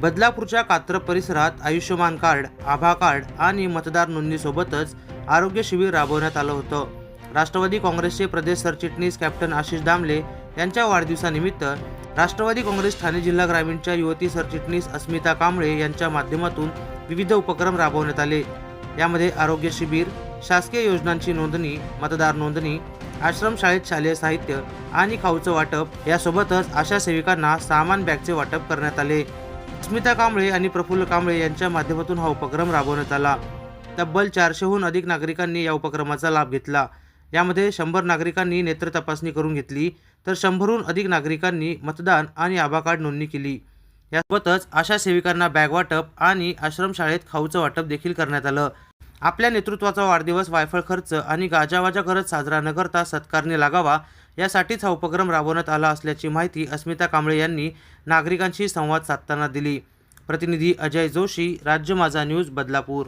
बदलापूरच्या कात्र परिसरात आयुष्यमान कार्ड आभा कार्ड आणि मतदार नोंदणीसोबतच आरोग्य शिबिर राबवण्यात आलं होतं. राष्ट्रवादी काँग्रेसचे प्रदेश सरचिटणीस कॅप्टन आशिष दामले यांच्या वाढदिवसानिमित्त राष्ट्रवादी काँग्रेस ठाणे जिल्हा ग्रामीणच्या युवती सरचिटणीस अस्मिता कांबळे यांच्या माध्यमातून विविध उपक्रम राबवण्यात आले. यामध्ये आरोग्य शिबिर शासकीय योजनांची नोंदणी मतदार नोंदणी आश्रमशाळेत शालेय साहित्य आणि खाऊचं वाटप यासोबतच आशा सेविकांना सामान बॅगचे वाटप करण्यात आले. स्मिता कांबळे आणि प्रफुल्ल कांबळे यांच्या माध्यमातून हा उपक्रम राबवण्यात आला. तब्बल चारशेहून अधिक नागरिकांनी या उपक्रमाचा लाभ घेतला. यामध्ये शंभर नागरिकांनी नेत्र तपासणी करून घेतली तर शंभरहून अधिक नागरिकांनी मतदान आणि आभा कार्ड नोंदणी केली. यासोबतच आशा सेविकांना बॅग वाटप आणि आश्रमशाळेत खाऊचं वाटप देखील करण्यात आलं. आपल्या नेतृत्वाचा वाढदिवस वायफळ खर्च आणि गाजावाजा करत साजरा न करता सत्कारने लागावा यासाठीच हा उपक्रम राबवण्यात आला असल्याची माहिती अस्मिता कांबळे यांनी नागरिकांशी संवाद साधताना दिली. प्रतिनिधी अजय जोशी राज्य माझा न्यूज बदलापूर.